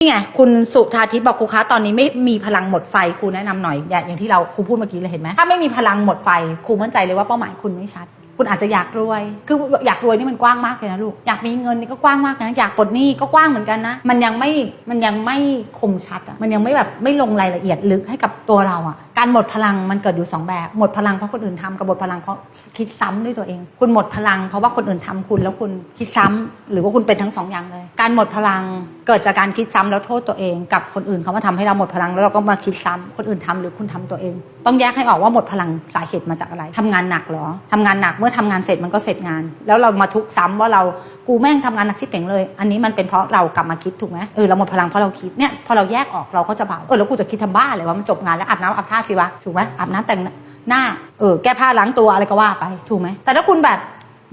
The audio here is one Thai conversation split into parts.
นี่ไงคุณสุธาทิพย์บอกครูคะตอนนี้ไม่มีพลังหมดไฟครูแนะนำหน่อย อย่างอย่างที่เราครูพูดเมื่อกี้เลยเห็นไหมถ้าไม่มีพลังหมดไฟครูมั่นใจเลยว่าเป้าหมายคุณไม่ชัด คุณอาจจะอยากรวย คืออยากรวยนี่มันกว้างมากเลยนะลูก อยากมีเงินนี่ก็กว้างมากนะ อยากปลดหนี้ก็กว้างเหมือนกันนะ มันยังไม่ มันยังไม่คมชัดอะมันยังไม่แบบไม่ลงรายละเอียดลึกให้กับตัวเราอะการหมดพลังมันเกิดอยู่สองแบบ หมดพลังเพราะคนอื่นทำกับหมดพลังเพราะคิดซ้ำด้วยตัวเอง คุณหมดพลังเพราะว่าคนอื่นทำคุณแล้วคุณคิดซ้ำหรือว่าคุณเป็นทั้งสองอย่างเลย การหมดพลังเกิดจากการคิดซ้ำแล้วโทษตัวเอง กับคนอื่นเขามาทำให้เราหมดพลังแล้วเราก็มาคิดซ้ำคนอื่นทำหรือคุณทำตัวเอง ต้องแยกให้ออกว่าหมดพลังสาเหตุมาจากอะไรทำงานหนักเหรอทำงานหนักเมื่อทำงานเสร็จมันก็เสร็จงาน แล้วเรามาทุกซ้ำว่าเรากูแม่งทำงานหนักชิบเป่งเลย อันนี้มันเป็นเพราะเรากลับมาคิดถูกไหมเออเราหมดพลังเพราะเราคิดเนี่ยพอเราแยกออกเราก็จะเบาเออแล้วกูจะคิดทำบ้าเลยว่ามันจบงานแล้วอาบน้ำอาบท่าสิวะถูกไหมอาบน้ำแต่งหน้าเออแก้ผ้าล้างตัวอะไรก็ว่าไปถูกไหมแต่ถ้าคุณแบบ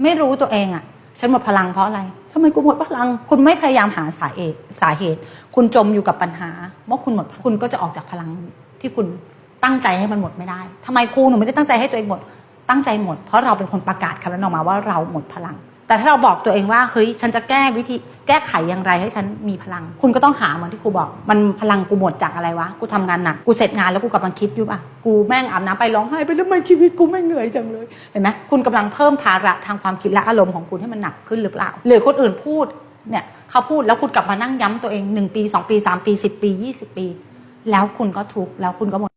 ไม่รู้ตัวเองอะฉันหมดพลังเพราะอะไรทำไมกูหมดพลัง คุณไม่พยายามหาสาเหตุสาเหตุ คุณจมอยู่กับปัญหาเมื่อคุณหมดคุณก็จะออกจากพลังที่คุณ ตั้งใจให้มันหมดไม่ได้ทำไมครูหนูไม่ได้ตั้งใจให้ตัวเองหมด ตั้งใจหมด เพราะเราเป็นคนประกาศคำนั้นออกมาว่าเราหมดพลัง แต่ถ้าเราบอกตัวเองว่าเฮ้ยฉันจะแก้วิธีแก้ไขอย่างไรให้ฉันมีพลัง คุณก็ต้องหาเหมือนที่ครูบอก มันพลังกูหมดจากอะไรวะ กูทำงานหนัก กูเสร็จงานแล้วกูกำลังคิดอยู่ป่ะ กูแม่งอาบน้ำไปร้องไห้ไปแล้วไมชีวิตกูไม่เหนื่อยจังเลย เห็นไหมคุณกำลังเพิ่มภาระทางความคิดและอารมณ์ของคุณให้มันหนักขึ้นหรือเปล่า หรือคนอื่นพูดเนี่ยเขาพูดแล้วคุณกลับมานั่งย้ำตัวเองหนึ่งปีสองปีสามปีสิบปียี่สิบปี แล้วคุณก็ทุกข์แล้วคุณก็หมด